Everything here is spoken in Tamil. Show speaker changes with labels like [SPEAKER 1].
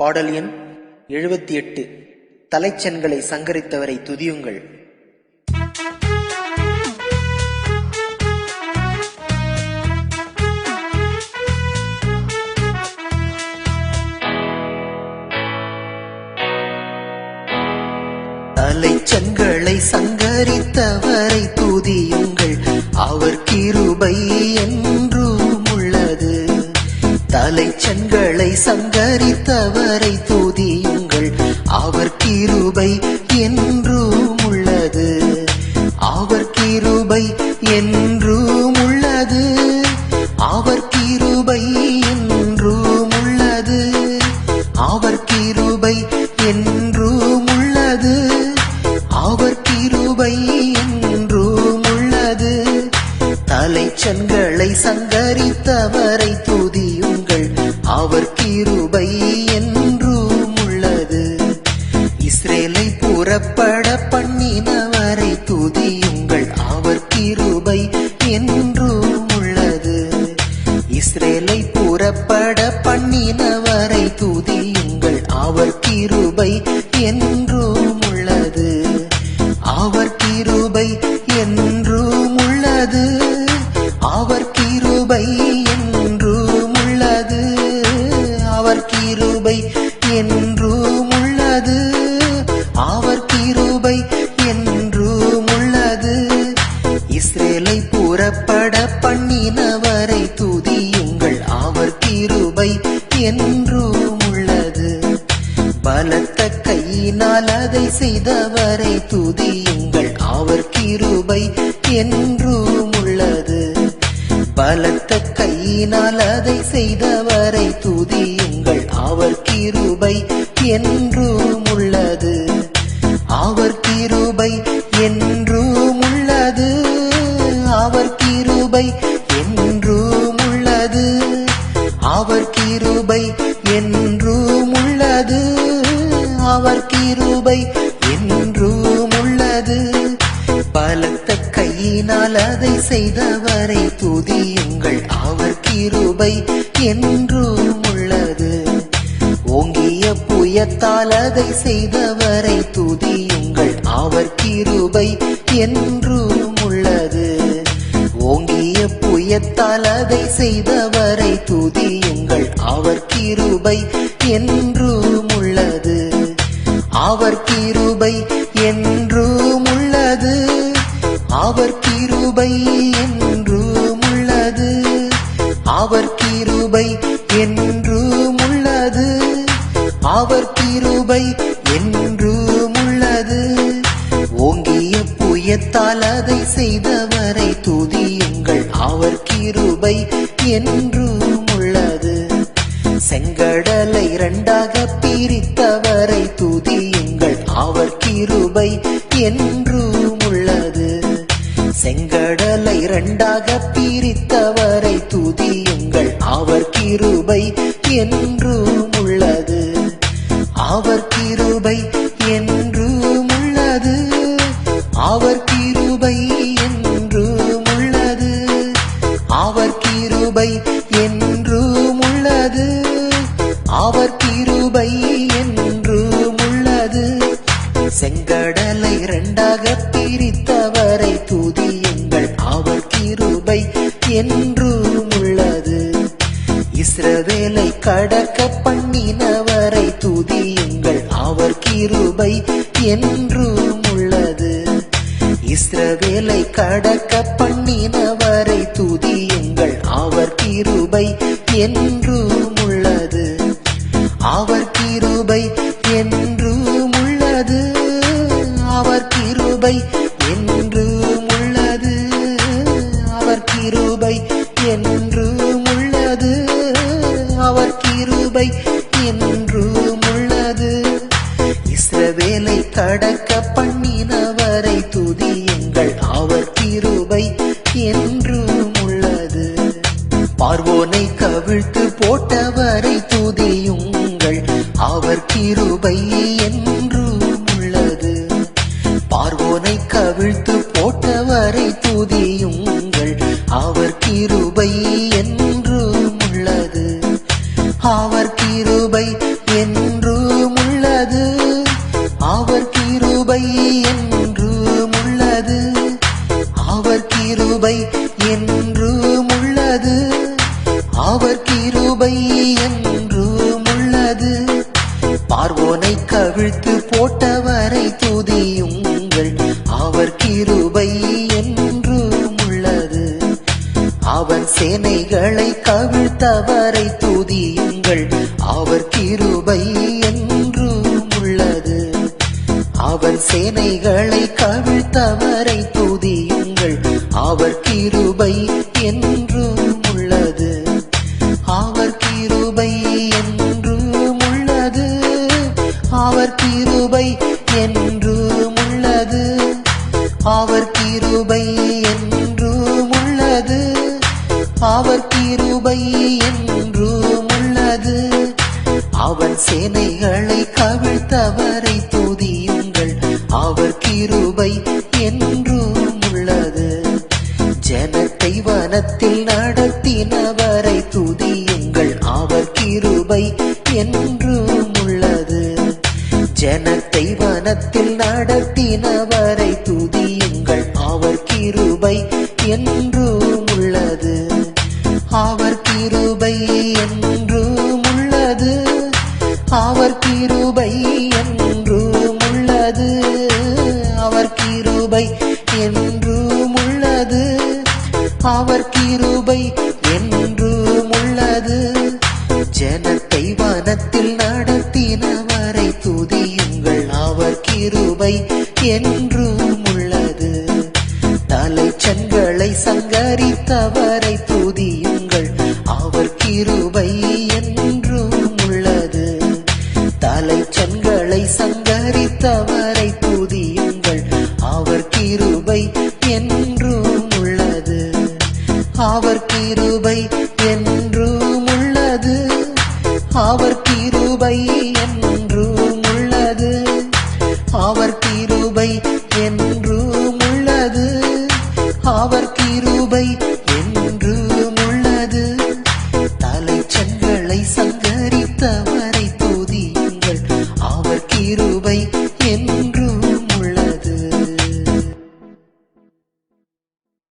[SPEAKER 1] பாடல் எண் எழுபத்தி எட்டு. தலைச்சன்களை சங்கரித்தவரை துதியுங்கள். தலைச்சன்களை சங்கரித்தவரை துதியுங்கள். அவர் கிருபை என் தலைச்சன்களை சங்கரித்தவரை தூதியுங்கள். அவர் கிருபை என் இஸ்ரேலை புறப்பட பண்ணினவரை துதியுங்கள். அவர் கிருபை என்றும் உள்ளது. அவர் கிருபை என்றும் உள்ளது. அவர் கிருபை என்றும் உள்ளது. அவர் கிருபை என்றும் உள்ளது. அவர் கிருபை என்றும் உள்ளது. இஸ்ரேலை புறப்பட பண்ணின என்றும் உள்ளது பலத்த கையினால் அதை செய்தவரை துதியுங்கள். அவர் கிருபை என்றும் உள்ளது பலத்த கையினால் அதை செய்தவரை துதியுங்கள். அவர் கிருபை என்றும் உள்ளது அவர் கிருபை என்றும் உள்ளது அவர் கிருபை என்னால் அதை செய்தவரை துதியுங்கள். அவர் கிருபை என்றும் உள்ளது. ஓங்கிய புயத்தால் அதை செய்தவரை துதியுங்கள். அவர் கிருபை என்றும் உள்ளது. ஓங்கிய புயத்தால் அதை செய்தவரை துதியுங்கள். அவர் கிருபை என்றும் உள்ளது. அவர் கிருபை அவர் கிருபை என்றும் உள்ளது. அவர் கிருபை என்றும் உள்ளது. அவர் கிருபை என்றும் உள்ளது. ஓங்கிய புயத்தால் அதை செய்தவரை துதியுங்கள். அவர் கிருபை என்றும் உள்ளது. செங்கடலை இரண்டாக பிரித்தவரை துதியுங்கள். அவர் கிருபை என்றும் செங்கடலை இரண்டாக பிரித்தவரை துதியுங்கள். அவர் கிருபை என்றும் உள்ளது. அவர் கிரு செங்கடலை இரண்டாக பிரித்தவரை துதியுங்கள் அவள் கிருபை என்றும் உள்ளது. இஸ்ரவேலை கடக்க பண்ணினவரை துதியுங்கள் அவர் கிருபை என்றும் உள்ளது. இஸ்ரவேலை கடக்க பண்ணினவரை துதியுங்கள் அவர் கிருபை என்றும் உள்ளது. அவர் கிருபை என்றும் உள்ளது. அவர் கிருபை என்றும் உள்ளது. அவர் கிருபை என்றும் உள்ளது. இஸ்ரவேலை கடக்க பண்ணினவரை துதியுங்கள். அவர் கிருபை என்றும் உள்ளது. பார்வோனை கவிழ்த்து போட்டவரை துதியுங்கள். அவர் கிருபை என்று கவிழ்த்து போட்டவரை துதியுங்கள். அவர் கிருபை என்றும் உள்ளது அவர் கிருபை என்றும் உள்ளது அவர் கிருபை என்றும் உள்ளது அவர் கிருபை என்றும் உள்ளது அவர் கிருபை என்றும் உள்ளது பார்வோனை கவிழ்த்து போட்ட சேனைகளை கவிழ்த்தவரை துதியுங்கள். அவர் கிருபை என்றும் உள்ளது. அவர் சேனைகளை கவிழ்த்தவரை துதியுங்கள். அவர் கிருபை என்றும் உள்ளது. அவர் கிருபை என்றும் உள்ளது. அவர் கிருபை சேனைகளை கவிழ்த்தவரை துதியுங்கள். அவர் கிருபை என்றும் உள்ளது. ஜனத்தை வனத்தில் நடத்தினவரை துதியுங்கள். அவர் கிருபை என்றும் உள்ளது. ஜனத்தை வனத்தில் நடத்தினவரை துதியுங்கள். அவர் கிருபை என்றும் உள்ளது. அவர் கிருபை என்று அவர் கிருபை என்றும் உள்ளது. அவர் கிருபை என்றும் உள்ளது. அவர் கிருபை என்றும் உள்ளது. ஜனத்தை வனத்தில் நடத்தினவரை துதியுங்கள். அவர் கிருபை என்றும் உள்ளது. தலைச்சன்களை சங்கரித்தவரை துதியுங்கள் அவர் கிருபை என்றும் உள்ளது. அவர்